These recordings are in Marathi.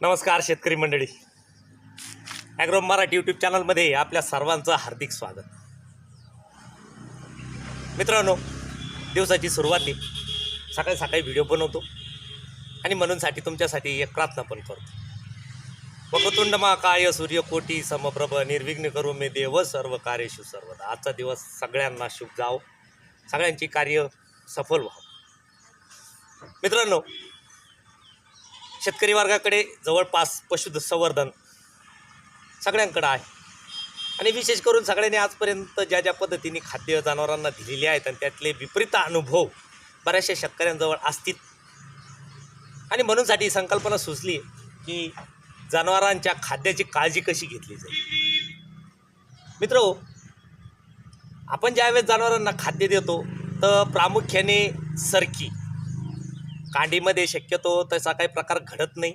नमस्कार शेतकरी मंडळी. ॲग्रो मराठी यूट्यूब चॅनलमध्ये आपल्या सर्वांचं हार्दिक स्वागत. मित्रांनो दिवसाची सुरुवाती सकाळी सकाळी व्हिडिओ बनवतो आणि म्हणूनसाठी तुमच्यासाठी एक प्रार्थना पण करतो. वक्रतुंड महाकाय सूर्यकोटी समप्रभ निर्विघ्न करू मे देव सर्व कार्यशु सर्वदा. आजचा दिवस सगळ्यांना शुभ जावो. सगळ्यांची कार्य सफल व्हावं. मित्रांनो शेतकरी वर्गाकडे जवळपास पशु संवर्धन सगळ्यांकडं आहे. आणि विशेष करून सगळ्यांनी आजपर्यंत ज्या ज्या पद्धतीने खाद्य जनावरांना दिलेली आहेत आणि त्यातले विपरीत अनुभव बऱ्याचशा शेतकऱ्यांजवळ असतील. आणि म्हणूनसाठी ही संकल्पना सुचली की जनावरांच्या खाद्याची काळजी कशी घेतली जाईल. मित्र आपण ज्यावेळेस जनावरांना खाद्य देतो तर प्रामुख्याने सरकी. कांडीमध्ये शक्यतो तसा काही प्रकार घडत नाही.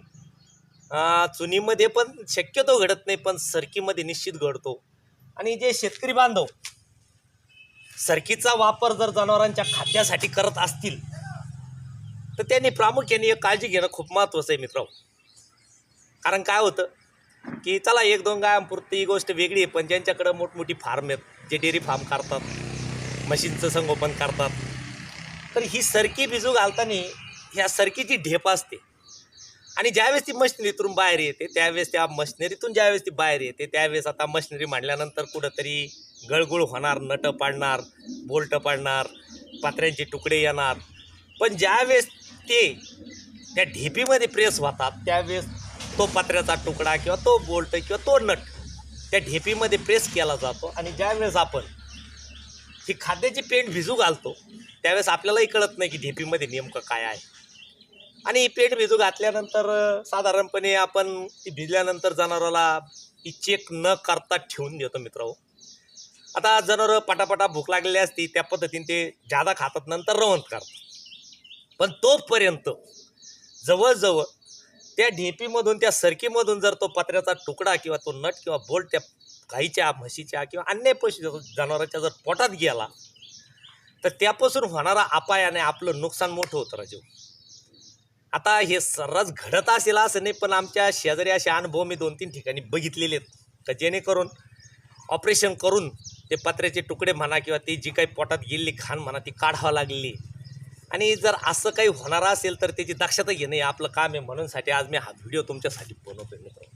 चुनीमध्ये पण शक्यतो घडत नाही पण सरकीमध्ये निश्चित घडतो. आणि जे शेतकरी बांधव सरकीचा वापर जर जनावरांच्या खाद्यासाठी करत असतील तर त्यांनी प्रामुख्याने एक काळजी घेणं खूप महत्त्वाचं आहे मित्रांनो. कारण काय होतं की चला एक दोन गायांपुरती ही गोष्ट वेगळी आहे पण ज्यांच्याकडं मोठमोठी फार्म आहेत जे डेअरी फार्म करतात म्हशींचं संगोपन करतात तर ही सरकी भिजू घालताना ह्या सरकीची ढेप असते. आणि ज्यावेळेस ती मशिनरीतून बाहेर येते त्यावेळेस त्या मशिनरीतून ज्यावेळेस ती बाहेर येते त्यावेळेस आता मशिनरी मांडल्यानंतर कुठंतरी गळगुळ होणार नटं पाडणार बोल्ट पाडणार पात्र्यांचे तुकडे येणार. पण ज्यावेळेस ते त्या ढेपीमध्ये प्रेस होतात त्यावेळेस तो पत्र्याचा तुकडा किंवा तो बोल्ट किंवा तो नट त्या ढेपीमध्ये प्रेस केला जातो. आणि ज्यावेळेस आपण ही खाद्याची पेंट भिजू घालतो त्यावेळेस आपल्यालाही कळत नाही की ढेपीमध्ये नेमकं काय आहे. आणि पेट भिजू घातल्यानंतर साधारणपणे आपण ती भिजल्यानंतर जनावराला ही चेक न करता ठेवून देतो मित्र हो. आता जनावरं पटापटा भूक लागलेली असती त्या पद्धतीने ते जादा खातात नंतर रवंत करतात. पण तोपर्यंत जवळजवळ त्या ढेपीमधून त्या सरकीमधून जर तो पत्र्याचा तुकडा किंवा तो नट किंवा बोल्ट त्या गाईच्या म्हशीच्या किंवा अन्य पशु जनावरांच्या जर पोटात गेला तर त्यापासून होणारा अपायाने आपलं नुकसान मोठं होतं राजीव आता हे सर्रास घडत असेल असं नाही पण आमच्या शेजारी असे अनुभव मी दोन तीन ठिकाणी बघितलेले आहेत. तर जेणेकरून ऑपरेशन करून ते पत्र्याचे तुकडे म्हणा किंवा ती जी काही पोटात गेलेली खाण म्हणा ती काढावं लागलेली आणि जर असं काही होणार असेल तर त्याची दक्षता घेणे आपलं काम आहे म्हणूनसाठी आज मी हा व्हिडिओ तुमच्यासाठी बनवतोय मित्र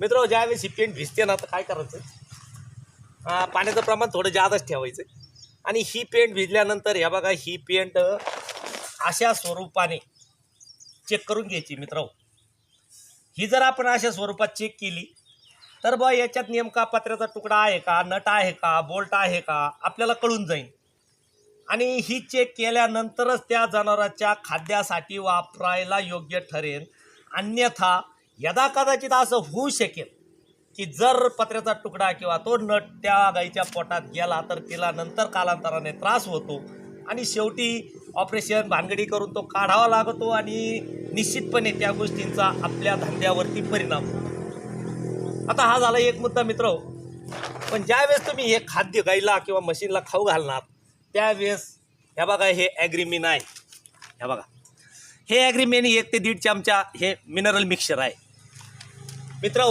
मित्र ज्यावेळेस ही पेंट भिजते ना तर काय करायचं? पाण्याचं प्रमाण थोडं जादच ठेवायचं. आणि ही पेंट भिजल्यानंतर ह्या बघा ही पेंट अशा स्वरूपाने चेक करून घ्यायची मित्र हो. ही. जर आपण अशा स्वरूपात चेक केली तर बा याच्यात नेमका पत्र्याचा तुकडा आहे का नट आहे का बोल्ट आहे का आपल्याला कळून जाईल आणि ही चेक केल्यानंतरच त्या जनावरांच्या खाद्यासाठी वापरायला योग्य ठरेल अन्यथा यदा कदाचित असं होऊ शकेल की जर पत्र्याचा तुकडा किंवा तो नट त्या गाईच्या पोटात गेला तर तिला नंतर कालांतराने त्रास होतो. आणि शेवटी ऑपरेशन भानगडी करून तो काढावा लागतो आणि निश्चितपणे त्या गोष्टींचा आपल्या धंद्यावरती परिणाम होतो. आता हा झाला एक मुद्दा मित्र. पण ज्यावेळेस तुम्ही हे खाद्य गाईला किंवा मशीनला खाऊ घालणार त्यावेळेस ह्या बघा हे ॲग्रीमिन आहे. ह्या बघा. हे ॲग्रीमिन एक ते दीड चमचा हे मिनरल मिक्सचर आहे. मित्र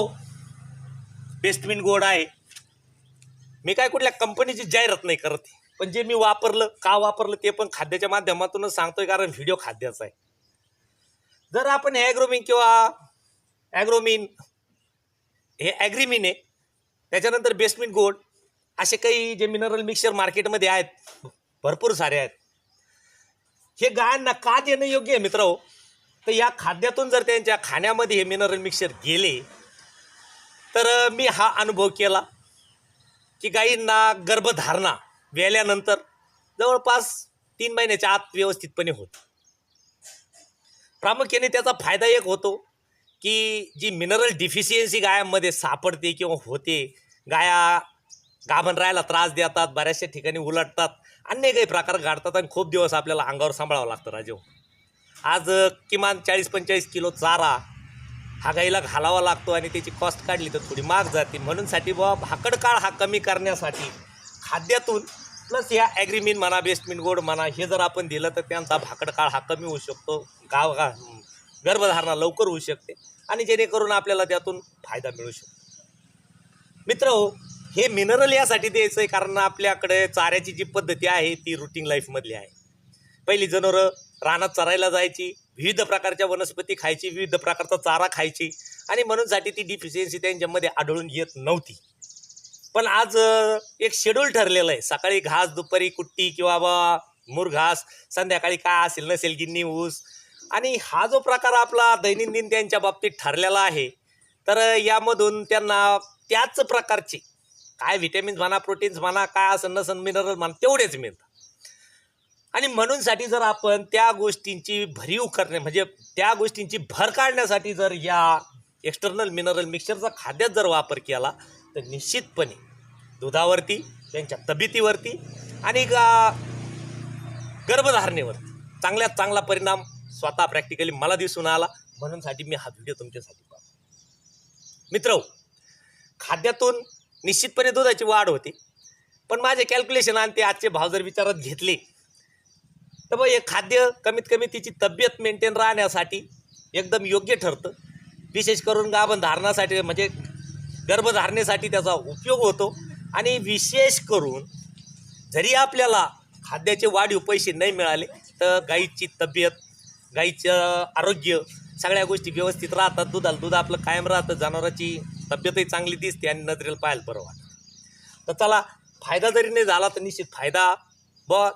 बेस्टमिन गोड आहे. मी काय कुठल्या कंपनीची जाहिरात नाही करत आहे. पण जे मी वापरलं का वापरलं ते पण खाद्याच्या माध्यमातूनच सांगतोय कारण व्हिडिओ खाद्याचा आहे. जर आपण ॲग्रोमिन किंवा ॲग्रोमिन हे ॲग्रीमिन आहे त्याच्यानंतर बेस्टमिन गोड असे काही जे मिनरल मिक्सचर मार्केटमध्ये आहेत भरपूर सारे आहेत. हे गायांना का देणं योग्य आहे मित्र तर या खाद्यातून जर त्यांच्या खाण्यामध्ये हे मिनरल मिक्सचर गेले तर मी हा अनुभव केला की गायींना गर्भधारणा वेल्यानंतर जवळपास तीन महिन्याच्या आत व्यवस्थितपणे होत. प्रामुख्याने त्याचा फायदा एक होतो की जी मिनरल डिफिशियन्सी गायांमध्ये सापडते किंवा होते गाया गाभण राहायला त्रास देतात बऱ्याचशा ठिकाणी उलटतात अन्य काही प्रकार घडतात आणि खूप दिवस आपल्याला अंगावर सांभाळावं लागतं राजेव हो. आज किमान चाळीस पंचेचाळीस किलो चारा हा गाईला घालावा लागतो आणि त्याची कॉस्ट काढली तर थोडी महाग जाते. म्हणूनसाठी बुवा भाकड काळ हा कमी करण्यासाठी खाद्यातून प्लस या ॲग्रीमिन म्हणा बेस्टमिन गोड म्हणा हे जर आपण दिलं तर त्यांचा भाकड काळ हा कमी होऊ शकतो. गाव गा गर्भधारणा लवकर होऊ शकते आणि जेणेकरून आपल्याला त्यातून फायदा मिळू शकतो. मित्र हो हे मिनरल यासाठी द्यायचं आहे कारण आपल्याकडे चाऱ्याची जी पद्धती आहे ती रुटीन लाईफमधली आहे. पहिली जनावरं रानात चरायला जायची विविध प्रकारच्या वनस्पती खायची विविध प्रकारचा चारा खायची आणि म्हणूनसाठी ती डिफिशियन्सी त्यांच्यामध्ये आढळून येत नव्हती. पण आज एक शेड्यूल ठरलेलं आहे. सकाळी घास दुपारी कुट्टी किंवा बा मूर घास संध्याकाळी काय असेल नसेल गिन्नी ऊस. आणि हा जो प्रकार आपला दैनंदिन त्यांच्या बाबतीत ठरलेला आहे तर यामधून त्यांना त्याच प्रकारचे काय व्हिटॅमिन्स म्हणा प्रोटीन्स म्हणा काय असं नसन मिनरल म्हणा तेवढेच मिळतात. आणि म्हणूनसाठी जर आपण त्या गोष्टींची भरीव करणे म्हणजे त्या गोष्टींची भर काढण्यासाठी जर या एक्सटर्नल मिनरल मिक्सरचा खाद्यात जर वापर केला तर निश्चितपणे दुधावरती त्यांच्या तब्येतीवरती आणि गर्भधारणेवरती. चांगल्यात चांगला परिणाम स्वतः प्रॅक्टिकली मला दिसून आला. म्हणूनसाठी मी हा व्हिडिओ तुमच्यासाठी पाहतो. मित्र खाद्यातून निश्चितपणे दुधाची वाढ होते. पण माझे कॅल्क्युलेशन आणि ते आजचे भाव जर विचारात घेतले तर मग हे खाद्य कमीत कमी तिची तब्येत मेंटेन राहण्यासाठी एकदम योग्य ठरतं. विशेष करून गाभण धारणासाठी म्हणजे गर्भधारणेसाठी त्याचा उपयोग होतो. आणि विशेष करून जरी आपल्याला खाद्याचे वाढीव पैसे नाही मिळाले तर गाईची तब्येत गाईचं आरोग्य सगळ्या गोष्टी व्यवस्थित राहतात. दुधाला दूध आपलं कायम राहतं. जनावराची तब्येतही चांगली दिसते आणि नजरेला पाहायला बरं वाटतं. तर चला फायदा जरी नाही झाला तर निश्चित फायदा ब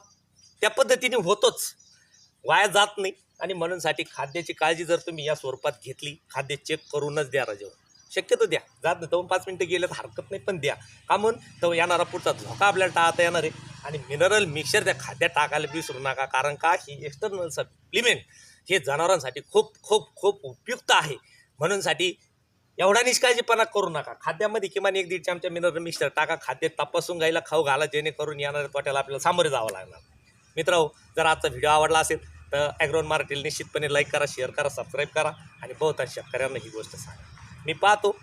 त्या पद्धतीने होतोच. वाया जात नाही. आणि म्हणूनसाठी खाद्याची काळजी जर तुम्ही या स्वरूपात घेतली खाद्य चेक करूनच द्या राजेवर शक्यतो द्या. जात नाही दोन पाच मिनटं गेले तर हरकत नाही पण द्या. का म्हणून तर येणारा पुढचा धोका आपल्याला टाळता येणार आहे. आणि मिनरल मिक्सर त्या खाद्यात टाकायला विसरू नका कारण का? ही एक्सटर्नल सप्लिमेंट हे जनावरांसाठी खूप खूप खूप उपयुक्त आहे. म्हणूनसाठी एवढा निष्काळजीपणा करू नका. खाद्यामध्ये किमान एक दीड चमचा मिनरल मिक्सर टाका. खाद्य तपासून गायला खाऊ घाला जेणेकरून येणाऱ्या तोट्याला आपल्याला सामोरे जावं लागणार. मित्र जर आजचा व्हिडिओ आवडला असेल तर ॲग्रोन मार्केट निश्चितपणे लाईक करा शेअर करा सबस्क्राईब करा आणि बहुतांश शेतकऱ्यांना ही गोष्ट सांगा. मी पाहतो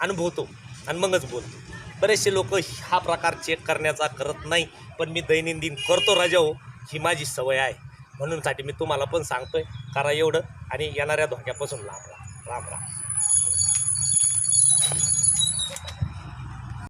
अनुभवतो आणि मगच बोलतो. बरेचसे लोक हा प्रकार चेक करण्याचा करत नाही पण मी दैनंदिन करतो राजा हो ही माझी सवय आहे. म्हणूनसाठी मी तुम्हाला पण सांगतोय करा एवढं आणि येणाऱ्या धोक्यापासून लांब राहा राम राम